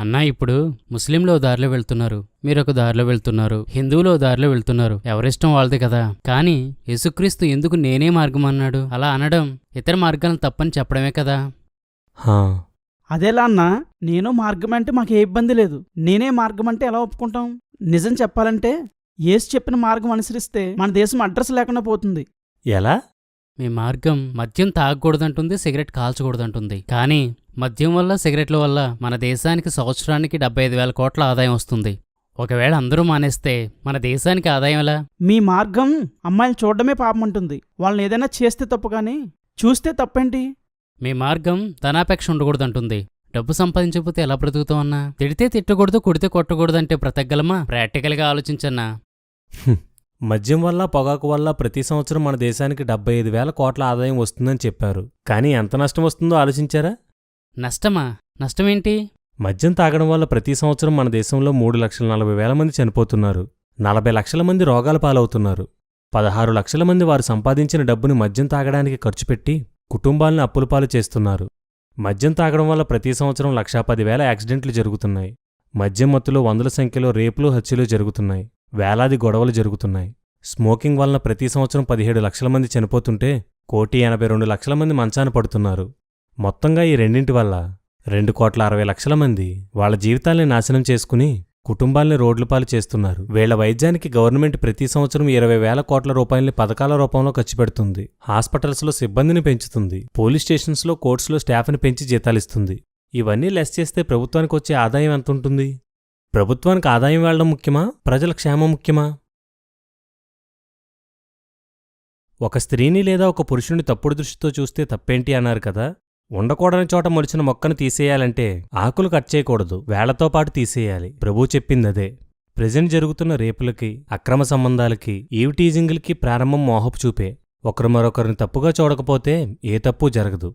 అన్నా ఇప్పుడు ముస్లింలు దారిలో వెళ్తున్నారు. మీరు ఒక దారిలో వెళ్తున్నారు. హిందువులు ఓ దారిలో వెళ్తున్నారు. ఎవరిష్టం వాళ్ళదే కదా. కానీ యేసుక్రీస్తు ఎందుకు నేనే మార్గం అన్నాడు? అలా అనడం ఇతర మార్గాలను తప్పని చెప్పడమే కదా. హా, అదేలా అన్నా నేను మార్గం అంటే మాకు ఏ ఇబ్బంది లేదు. నేనే మార్గం అంటే ఎలా ఒప్పుకుంటాం? నిజం చెప్పాలంటే ఏసు చెప్పిన మార్గం అనుసరిస్తే మన దేశం అడ్రస్ లేకుండా పోతుంది. ఎలా? మీ మార్గం మద్యం తాగకూడదంటుంది సిగరెట్ కాల్చకూడదంటుంది. కానీ మద్యం వల్ల సిగరెట్ల వల్ల మన దేశానికి సంవత్సరానికి డెబ్బై ఐదు వేల కోట్ల ఆదాయం వస్తుంది. ఒకవేళ అందరూ మానేస్తే మన దేశానికి ఆదాయం ఎలా? మీ మార్గం అమ్మాయిని చూడడమే పాపం ఉంటుంది వాళ్ళని ఏదైనా చేస్తే తప్పు కానీ చూస్తే తప్పేంటి? మీ మార్గం ధనాపేక్ష ఉండకూడదంటుంది. డబ్బు సంపాదించకపోతే ఎలా బ్రతుకుతామన్నా తిడితే తిట్టకూడదు కొడితే కొట్టకూడదు అంటే బ్రతకగలమా? ప్రాక్టికల్గా ఆలోచించన్నా. మద్యం వల్ల పొగాకు వల్ల ప్రతి సంవత్సరం మన దేశానికి డెబ్బై ఐదు వేల కోట్ల ఆదాయం వస్తుందని చెప్పారు. కానీ ఎంత నష్టం వస్తుందో ఆలోచించారా? నష్టమా? నష్టమేంటి? మద్యం తాగడం వల్ల ప్రతి సంవత్సరం మన దేశంలో మూడు లక్షల నలభై వేల మంది చనిపోతున్నారు. నలభై లక్షల మంది రోగాల పాలవుతున్నారు. పదహారు లక్షల మంది వారు సంపాదించిన డబ్బుని మద్యం తాగడానికి ఖర్చు పెట్టి కుటుంబాలను అప్పుల పాలు చేస్తున్నారు. మద్యం తాగడం వల్ల ప్రతి సంవత్సరం లక్షా పదివేల యాక్సిడెంట్లు జరుగుతున్నాయి. మద్యం మత్తులో వందల సంఖ్యలో రేపులు హత్యలు జరుగుతున్నాయి. వేలాది గొడవలు జరుగుతున్నాయి. స్మోకింగ్ వలన ప్రతి సంవత్సరం పదిహేడు లక్షల మంది చనిపోతుంటే కోటి ఎనభై రెండు లక్షల మంది మంచాన పడుతున్నారు. మొత్తంగా ఈ రెండింటి వల్ల రెండు కోట్ల అరవై లక్షల మంది వాళ్ళ జీవితాల్ని నాశనం చేసుకుని కుటుంబాల్ని రోడ్లపాలు చేస్తున్నారు. వీళ్ళ వైద్యానికి గవర్నమెంట్ ప్రతి సంవత్సరం ఇరవై వేల కోట్ల రూపాయల్ని పథకాల రూపంలో ఖర్చు పెడుతుంది. హాస్పిటల్స్లో సిబ్బందిని పెంచుతుంది. పోలీస్ స్టేషన్స్లో కోర్ట్స్లో స్టాఫ్ని పెంచి జీతాలిస్తుంది ఇవన్నీ లెస్ చేస్తే ప్రభుత్వానికి వచ్చే ఆదాయం ఎంత ఉంటుంది? ప్రభుత్వానికి ఆదాయం వెళ్ళడం ముఖ్యమా? ప్రజల క్షేమం ముఖ్యమా? ఒక స్త్రీని లేదా ఒక పురుషుని తప్పుడు దృష్టితో చూస్తే తప్పేంటి అన్నారు కదా? ఉండకూడని చోట మొలిచిన మొక్కను తీసేయాలంటే ఆకులు కట్ చేయకూడదు వేళ్ళతో పాటు తీసేయాలి. ప్రభు చెప్పిందదే ప్రెజెంట్ జరుగుతున్న రేపులకి అక్రమ సంబంధాలకి ఈవ్ టీజింగ్లకి ప్రారంభం మోహపు చూపే. ఒకరు మరొకరిని తప్పుగా చూడకపోతే ఏ తప్పు జరగదు.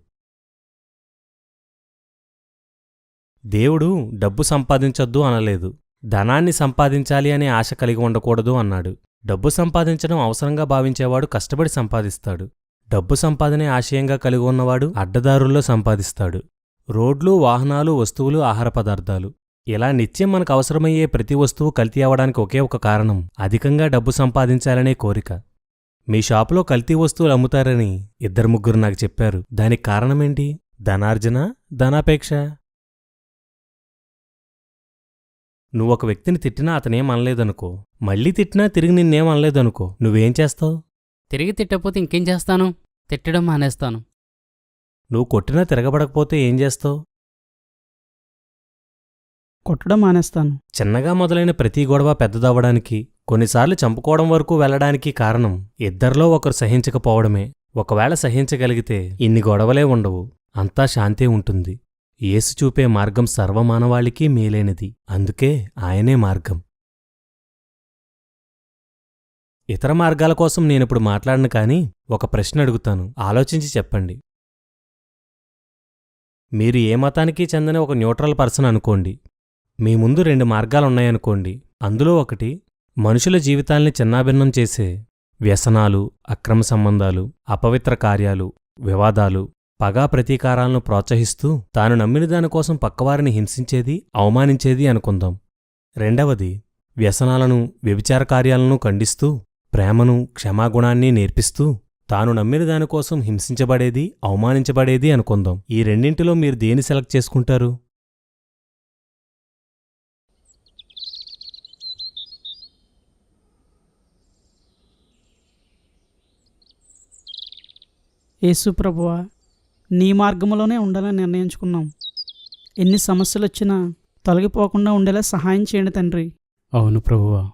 దేవుడు డబ్బు సంపాదించొద్దు అనలేదు. ధనాన్ని సంపాదించాలి అనే ఆశ కలిగి ఉండకూడదు అన్నాడు. డబ్బు సంపాదించడం అవసరంగా భావించేవాడు కష్టపడి సంపాదిస్తాడు. డబ్బు సంపాదనే ఆశయంగా కలిగి ఉన్నవాడు అడ్డదారుల్లో సంపాదిస్తాడు. రోడ్లు వాహనాలు వస్తువులు ఆహార పదార్థాలు. ఇలా నిత్యం మనకు అవసరమయ్యే ప్రతి వస్తువు కల్తీ అవ్వడానికి ఒకే ఒక కారణం అధికంగా డబ్బు సంపాదించాలనే కోరిక. మీ షాపులో కల్తీ వస్తువులు అమ్ముతారని ఇద్దరు ముగ్గురు నాకు చెప్పారు. దానికి కారణమేంటి? ధనార్జన ధనాపేక్ష? నువ్వొక వ్యక్తిని తిట్టినా అతనేం అనలేదనుకో. మళ్ళీ తిట్టినా తిరిగి నిన్నేం అనలేదనుకో. నువ్వేం చేస్తావు? తిరిగి తిట్టకపోతే ఇంకేం చేస్తాను? తిట్టడం మానేస్తాను. నువ్వు కొట్టినా తిరగబడకపోతే ఏం చేస్తావు? కొట్టడం మానేస్తాను. చిన్నగా మొదలైన ప్రతి గొడవ పెద్దదవ్వడానికి కొన్నిసార్లు చంపుకోవడం వరకు వెళ్ళడానికి కారణం ఇద్దరిలో ఒకరు సహించకపోవడమే. ఒకవేళ సహించగలిగితే ఇన్ని గొడవలే ఉండవు. అంతా శాంతే ఉంటుంది. యేసు చూపే మార్గం సర్వమానవాళికి మేలైనది. అందుకే ఆయనే మార్గం. ఇతర మార్గాల కోసం నేనిప్పుడు మాట్లాడను కానీ ఒక ప్రశ్న అడుగుతాను. ఆలోచించి చెప్పండి. మీరు ఏ మతానికి చెందిన ఒక న్యూట్రల్ పర్సన్ అనుకోండి. మీ ముందు రెండు మార్గాలున్నాయనుకోండి. అందులో ఒకటి మనుషుల జీవితాల్ని చిన్నాభిన్నం చేసే వ్యసనాలు అక్రమ సంబంధాలు అపవిత్ర కార్యాలు వివాదాలు పగా ప్రతీకారాలను ప్రోత్సహిస్తూ తాను నమ్మిన దానికోసం పక్కవారిని హింసించేది అవమానించేది అనుకుందాం. రెండవది వ్యసనాలను వ్యభిచార కార్యాలను ఖండిస్తూ ప్రేమను క్షమాగుణాన్ని నేర్పిస్తూ తాను నమ్మిన దానికోసం హింసించబడేది అవమానించబడేది అనుకుందాం. ఈ రెండింటిలో మీరు దేని సెలెక్ట్ చేసుకుంటారు? యేసు ప్రభువా నీ మార్గంలోనే ఉండాలని నిర్ణయించుకున్నాం. ఎన్ని సమస్యలు వచ్చినా తొలగిపోకుండా ఉండేలా సహాయం చేయండి తండ్రి. అవును ప్రభువా.